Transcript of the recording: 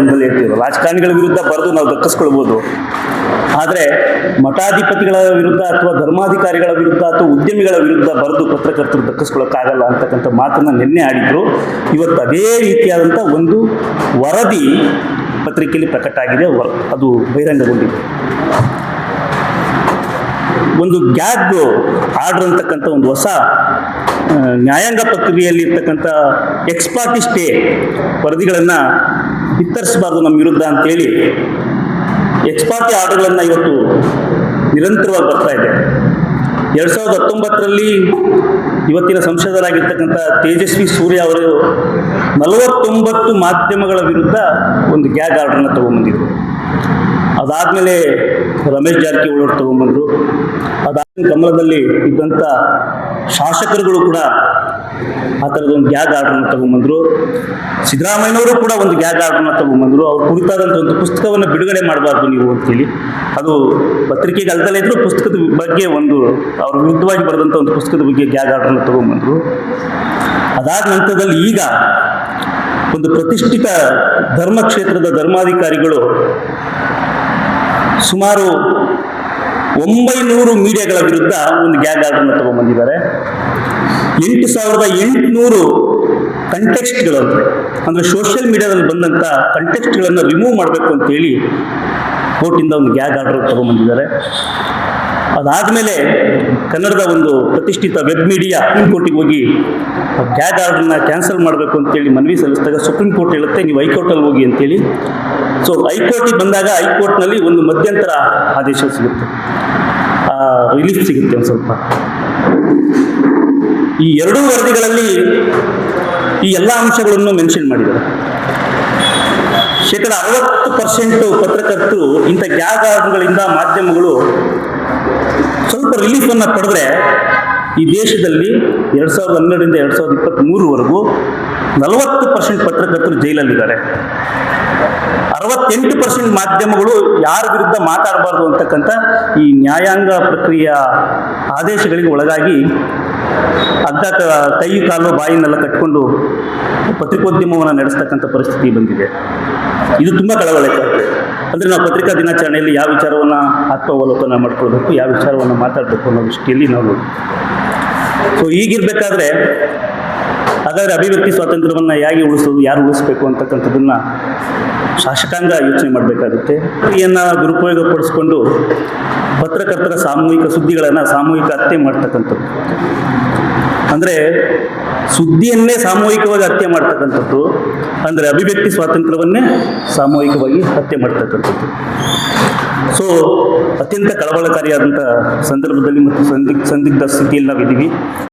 ಒಂದಲ್ಲಿ ಹೇಳ್ತೀವಿ ರಾಜಕಾರಣಿಗಳ ವಿರುದ್ಧ ಬರೆದು ನಾವು ದಕ್ಕಿಸ್ಕೊಳ್ಬೋದು. ಆದರೆ ಮಠಾಧಿಪತಿಗಳ ವಿರುದ್ಧ ಅಥವಾ ಧರ್ಮಾಧಿಕಾರಿಗಳ ವಿರುದ್ಧ ಅಥವಾ ಉದ್ಯಮಿಗಳ ವಿರುದ್ಧ ಬರೆದು ಪತ್ರಕರ್ತರು ದಕ್ಕಿಸ್ಕೊಳ್ಳೋಕ್ಕಾಗಲ್ಲ ಅಂತಕ್ಕಂಥ ಮಾತನ್ನು ನಿನ್ನೆ ಆಡಿದ್ರು. ಇವತ್ತು ಅದೇ ರೀತಿಯಾದಂಥ ಒಂದು ವರದಿ ಪತ್ರಿಕೆಯಲ್ಲಿ ಪ್ರಕಟ ಆಗಿದೆ. ಅದು ಬಹಿರಂಗಗೊಂಡಿದೆ. ಒಂದು ಗ್ಯಾಗ್ ಆರ್ಡರ್ ಅಂತಕ್ಕಂಥ ಒಂದು ಹೊಸ ನ್ಯಾಯಾಂಗ ಪ್ರಕ್ರಿಯೆಯಲ್ಲಿ ಇರ್ತಕ್ಕಂಥ ಎಕ್ಸ್ಪಾರ್ಟಿಸ್ಟೇ ವರದಿಗಳನ್ನು ಬಿತ್ತರಿಸಬಾರ್ದು ನಮ್ಮ ವಿರುದ್ಧ ಅಂತೇಳಿ ಎಕ್ಸ್ಪಾರ್ಟಿ ಆರ್ಡರ್ಗಳನ್ನು ಇವತ್ತು ನಿರಂತರವಾಗಿ ಬರ್ತಾ ಇದೆ. ಎರಡ್ ಸಾವಿರದ ಹತ್ತೊಂಬತ್ತರಲ್ಲಿ ಇವತ್ತಿನ ಸಂಸದರಾಗಿರ್ತಕ್ಕಂಥ ತೇಜಸ್ವಿ ಸೂರ್ಯ ಅವರು ನಲವತ್ತೊಂಬತ್ತು ಮಾಧ್ಯಮಗಳ ವಿರುದ್ಧ ಒಂದು ಗ್ಯಾಗ್ ಆರ್ಡರ್ನ ತೊಗೊಂಬಂದಿದ್ರು. ಅದಾದ್ಮೇಲೆ ರಮೇಶ್ ಜಾರಕಿಹೊಳಿ ಅವರು ತೊಗೊಂಬಂದರು. ಅದಾದ ಕಮಲದಲ್ಲಿ ಇದ್ದಂಥ ಶಾಸಕರುಗಳು ಕೂಡ ಆ ಥರದ ಒಂದು ಗ್ಯಾಗ್ ಆರ್ಡರ್ನ ತೊಗೊಂಬಂದರು. ಸಿದ್ದರಾಮಯ್ಯನವರು ಕೂಡ ಒಂದು ಗ್ಯಾಗ್ ಆರ್ಡರ್ನ ತೊಗೊಂಬಂದರು. ಅವ್ರ ಕುರಿತಾದಂಥ ಒಂದು ಪುಸ್ತಕವನ್ನು ಬಿಡುಗಡೆ ಮಾಡಬಾರ್ದು ನೀವು ಅಂತೇಳಿ ಅದು ಪತ್ರಿಕೆಗೆ ಅಲ್ದಲೇ ಇದ್ದರೂ ಪುಸ್ತಕದ ಬಗ್ಗೆ ಒಂದು ಅವ್ರ ವಿರುದ್ಧವಾಗಿ ಬರೆದಂಥ ಒಂದು ಪುಸ್ತಕದ ಬಗ್ಗೆ ಗ್ಯಾಗ್ ಆರ್ಡರ್ನ ತೊಗೊಂಬಂದರು. ಅದಾದ ನಂತರದಲ್ಲಿ ಈಗ ಒಂದು ಪ್ರತಿಷ್ಠಿತ ಧರ್ಮ ಕ್ಷೇತ್ರದ ಧರ್ಮಾಧಿಕಾರಿಗಳು ಸುಮಾರು ಒಂಬೈನೂರು ಮೀಡಿಯಾಗಳ ವಿರುದ್ಧ ಒಂದು ಗ್ಯಾಗ್ ಆರ್ಡರ್ನ ತಗೊಂಡ್ಬಂದಿದ್ದಾರೆ ಎಂಟು ಸಾವಿರದ ಎಂಟುನೂರು ಕಂಟೆಕ್ಸ್ಟ್ಗಳು ಅಂದರೆ ಸೋಷಿಯಲ್ ಮೀಡಿಯಾದಲ್ಲಿ ಬಂದಂಥ ಕಂಟೆಕ್ಸ್ಟ್ಗಳನ್ನು ರಿಮೂವ್ ಮಾಡಬೇಕು ಅಂತೇಳಿ ಕೋರ್ಟಿಂದ ಒಂದು ಗ್ಯಾಗ್ ಆರ್ಡರ್ ತಗೊಂಡ್ಬಂದಿದ್ದಾರೆ. ಅದಾದಮೇಲೆ ಕನ್ನಡದ ಒಂದು ಪ್ರತಿಷ್ಠಿತ ವೆಬ್ ಮೀಡಿಯಾ ಸುಪ್ರೀಂ ಕೋರ್ಟಿಗೆ ಹೋಗಿ ಆ ಗ್ಯಾಗ್ ಆರ್ಡರ್ನ ಕ್ಯಾನ್ಸಲ್ ಮಾಡಬೇಕು ಅಂತೇಳಿ ಮನವಿ ಸಲ್ಲಿಸಿದಾಗ ಸುಪ್ರೀಂ ಕೋರ್ಟ್ ಹೇಳುತ್ತೆ, ನೀವು ಹೈಕೋರ್ಟಲ್ಲಿ ಹೋಗಿ ಅಂತೇಳಿ ಸೊ ಹೈಕೋರ್ಟಿಗೆ ಬಂದಾಗ ಹೈಕೋರ್ಟ್ನಲ್ಲಿ ಒಂದು ಮಧ್ಯಂತರ ಆದೇಶ ಸಿಗುತ್ತೆ. ರಿಲೀಫ್ ಸಿಗುತ್ತೆ ಒಂದು ಸ್ವಲ್ಪ. ಈ ಎರಡೂ ವರದಿಗಳಲ್ಲಿ ಈ ಎಲ್ಲ ಅಂಶಗಳನ್ನು ಮೆನ್ಷನ್ ಮಾಡಿದ್ದಾರೆ ಶೇಕಡ ಅರವತ್ತು ಪರ್ಸೆಂಟ್ ಪತ್ರಕರ್ತರು ಇಂಥ ಗ್ಯಾಗ್ ಆರ್ಡರ್ಗಳಿಂದ ಮಾಧ್ಯಮಗಳು ಸ್ವಲ್ಪ ರಿಲೀಫನ್ನು ಪಡೆದ್ರೆ ಈ ದೇಶದಲ್ಲಿ ಎರಡು ಸಾವಿರದ ಹನ್ನೆರಡರಿಂದ ಎರಡು ಸಾವಿರದ ಇಪ್ಪತ್ತ್ಮೂರವರೆಗೂ ನಲವತ್ತು ಪರ್ಸೆಂಟ್ ಪತ್ರಕರ್ತರು ಜೈಲಲ್ಲಿದ್ದಾರೆ. ಅರವತ್ತೆಂಟು ಪರ್ಸೆಂಟ್ ಮಾಧ್ಯಮಗಳು ಯಾರ ವಿರುದ್ಧ ಮಾತಾಡಬಾರ್ದು ಅಂತಕ್ಕಂಥ ಈ ನ್ಯಾಯಾಂಗ ಪ್ರಕ್ರಿಯೆಯ ಆದೇಶಗಳಿಗೆ ಒಳಗಾಗಿ ಅಗ್ಗ ಕ- ಕಾಲು ಬಾಯಿನೆಲ್ಲ ಕಟ್ಕೊಂಡು ಪತ್ರಿಕೋದ್ಯಮವನ್ನು ನಡೆಸ್ತಕ್ಕಂಥ ಪರಿಸ್ಥಿತಿ ಬಂದಿದೆ. ಇದು ತುಂಬ ಕಳವಳಕಾರಿ ಅಂದರೆ ನಾವು ಪತ್ರಿಕಾ ದಿನಾಚರಣೆಯಲ್ಲಿ ಯಾವ ವಿಚಾರವನ್ನು ಆತ್ಮಾವಲೋಕನ ಮಾಡ್ಕೊಳ್ಬೇಕು, ಯಾವ ವಿಚಾರವನ್ನು ಮಾತಾಡಬೇಕು ಅನ್ನೋ ದೃಷ್ಟಿಯಲ್ಲಿ ನಾವು ಸೊ ಈಗಿರ್ಬೇಕಾದ್ರೆ ಹಾಗಾದರೆ ಅಭಿವ್ಯಕ್ತಿ ಸ್ವಾತಂತ್ರ್ಯವನ್ನ ಹೇಗೆ ಉಳಿಸೋದು ಯಾರು ಉಳಿಸ್ಬೇಕು ಅಂತಕ್ಕಂಥದ್ದನ್ನ ಶಾಸಕಾಂಗ ಯೋಚನೆ ಮಾಡಬೇಕಾಗುತ್ತೆ. ಇದನ್ನ ದುರುಪಯೋಗ ಪಡಿಸ್ಕೊಂಡು ಪತ್ರಕರ್ತರ ಸಾಮೂಹಿಕ ಸುದ್ದಿಗಳನ್ನು ಸಾಮೂಹಿಕ ಹತ್ಯೆ ಮಾಡ್ತಕ್ಕಂಥದ್ದು. ಅಂದರೆ ಸುದ್ದಿಯನ್ನೇ ಸಾಮೂಹಿಕವಾಗಿ ಹತ್ಯೆ ಮಾಡ್ತಕ್ಕಂಥದ್ದು, ಅಂದರೆ ಅಭಿವ್ಯಕ್ತಿ ಸ್ವಾತಂತ್ರ್ಯವನ್ನೇ ಸಾಮೂಹಿಕವಾಗಿ ಹತ್ಯೆ ಮಾಡ್ತಕ್ಕಂಥದ್ದು. ಸೊ ಅತ್ಯಂತ ಕಳವಳಕಾರಿಯಾದಂಥ ಸಂದರ್ಭದಲ್ಲಿ ಮತ್ತು ಸಂದಿಗ್, ಸಂದಿಗ್ಧ ಸ್ಥಿತಿಯಲ್ಲಿ ನಾವಿದ್ದೀವಿ.